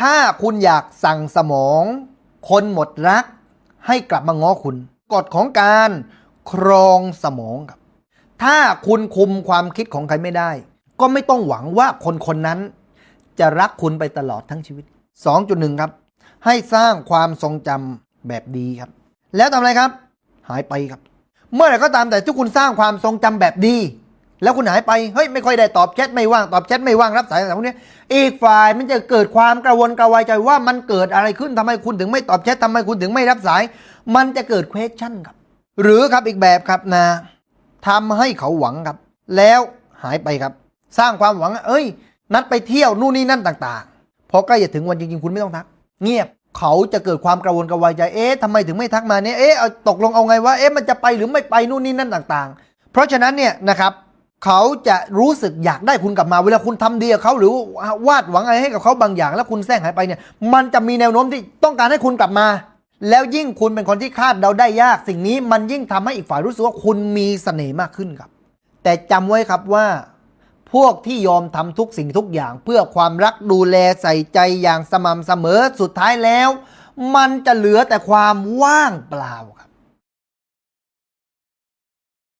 ถ้าคุณอยากสั่งสมอง คนหมดรัก ให้กลับมาง้อคุณ กฎของการครองสมองครับ ถ้าคุณคุมความคิดของใครไม่ได้ ก็ไม่ต้องหวังว่าคนคนนั้น จะรักคุณไปตลอดทั้งชีวิต 2.1 ครับ ให้สร้างความทรงจำแบบดีครับ แล้วทำอะไรครับ หายไปครับ เมื่อไหร่ก็ตามแต่ที่คุณสร้างความทรงจำแบบดี แล้วคุณหายไปเฮ้ยไม่ค่อยได้ตอบแชทไม่ว่างตอบแชทไม่ว่างรับสายอะไรพวกเนี้ยอีกฝ่ายมันจะเกิดความกระวนกระวายใจว่ามันเกิดอะไรขึ้นทำไมคุณถึงไม่ตอบแชททำไมคุณถึงไม่รับสาย มันจะเกิด question ครับ หรือครับอีกแบบครับนะทำให้เขาหวังครับ แล้วหายไปครับ สร้างความหวัง เอ้ย นัดไปเที่ยวนู่นนี่นั่นต่างๆพอใกล้จะถึงวันจริงๆ คุณไม่ต้องทัก เงียบเขาจะเกิดความกระวนกระวายใจเอ๊ะทำไมถึงไม่ทักมาเนี่ยเอ๊ะตกลงเอาไงว่าเอ๊ะมันจะไปหรือไม่ไปนู่นนี่นั่นต่าง ๆ เพราะฉะนั้นเนี่ยนะครับ เขาจะรู้สึกอยากได้คุณกลับมาเวลาคุณทำดีกับเขาหรือวาดหวังอะไรให้กับเขาบางอย่าง แล้วคุณแซงหายไปเนี่ย มันจะมีแนวโน้มที่ต้องการให้คุณกลับมา แล้วยิ่งคุณเป็นคนที่คาดเดาได้ยาก สิ่งนี้มันยิ่งทำให้อีกฝ่ายรู้สึกว่าคุณมีเสน่ห์มากขึ้นครับ แต่จำไว้ครับว่าพวกที่ยอมทำทุกสิ่งทุกอย่าง เพื่อความรักดูแลใส่ใจอย่างสม่ำเสมอสุดท้ายแล้ว มันจะเหลือแต่ความว่างเปล่าครับ